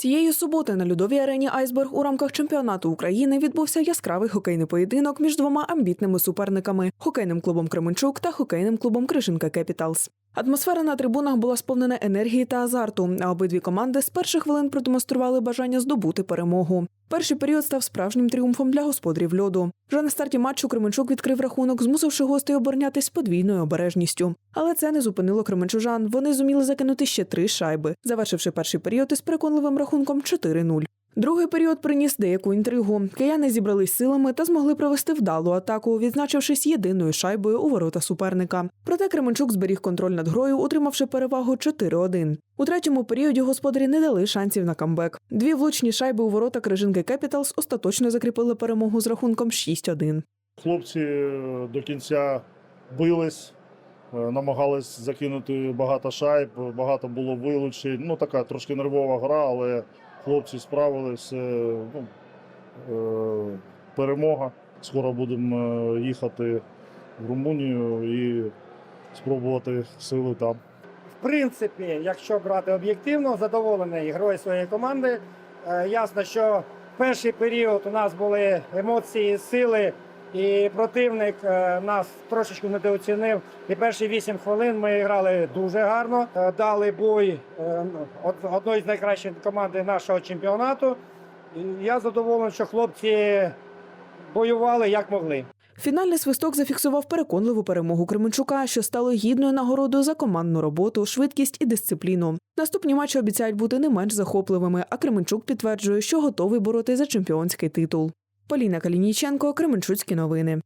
Цієї суботи на льодовій арені Айсберг у рамках чемпіонату України відбувся яскравий хокейний поєдинок між двома амбітними суперниками хокейним клубом Кременчук та хокейним клубом Кришинка Кепіталс. Атмосфера на трибунах була сповнена енергії та азарту, а обидві команди з перших хвилин продемонстрували бажання здобути перемогу. Перший період став справжнім тріумфом для господарів льоду. Вже на старті матчу Кременчук відкрив рахунок, змусивши гостей оборонятись подвійною обережністю. Але це не зупинило кременчужан. Вони зуміли закинути ще три шайби, завершивши перший період із переконливим рахунком 4-0. Другий період приніс деяку інтригу. Кияни зібрались силами та змогли провести вдалу атаку, відзначившись єдиною шайбою у ворота суперника. Проте Кременчук зберіг контроль над грою, утримавши перевагу 4-1. У третьому періоді господарі не дали шансів на камбек. Дві влучні шайби у ворота Крижинки Кепіталс остаточно закріпили перемогу з рахунком 6-1. Хлопці е, до кінця бились, е, намагались закинути багато шайб, багато було вилучень. Ну, така трошки нервова гра, але хлопці справились. е, Ну, е, перемога. Скоро будемо е, їхати в Румунію і спробувати сили там. В принципі, якщо брати об'єктивно, задоволений грою своєї команди. Е, Ясно, що перший період у нас були емоції, сили, і противник е, нас трошечки недооцінив. І перші 8 хвилин ми грали дуже гарно. Е, Дали бой е, од- одної з найкращих команд нашого чемпіонату. І я задоволений, що хлопці воювали як могли. Фінальний свисток зафіксував переконливу перемогу Кременчука, що стало гідною нагородою за командну роботу, швидкість і дисципліну. Наступні матчі обіцяють бути не менш захопливими, а Кременчук підтверджує, що готовий боротися за чемпіонський титул. Поліна Калініченко, Кременчуцькі новини.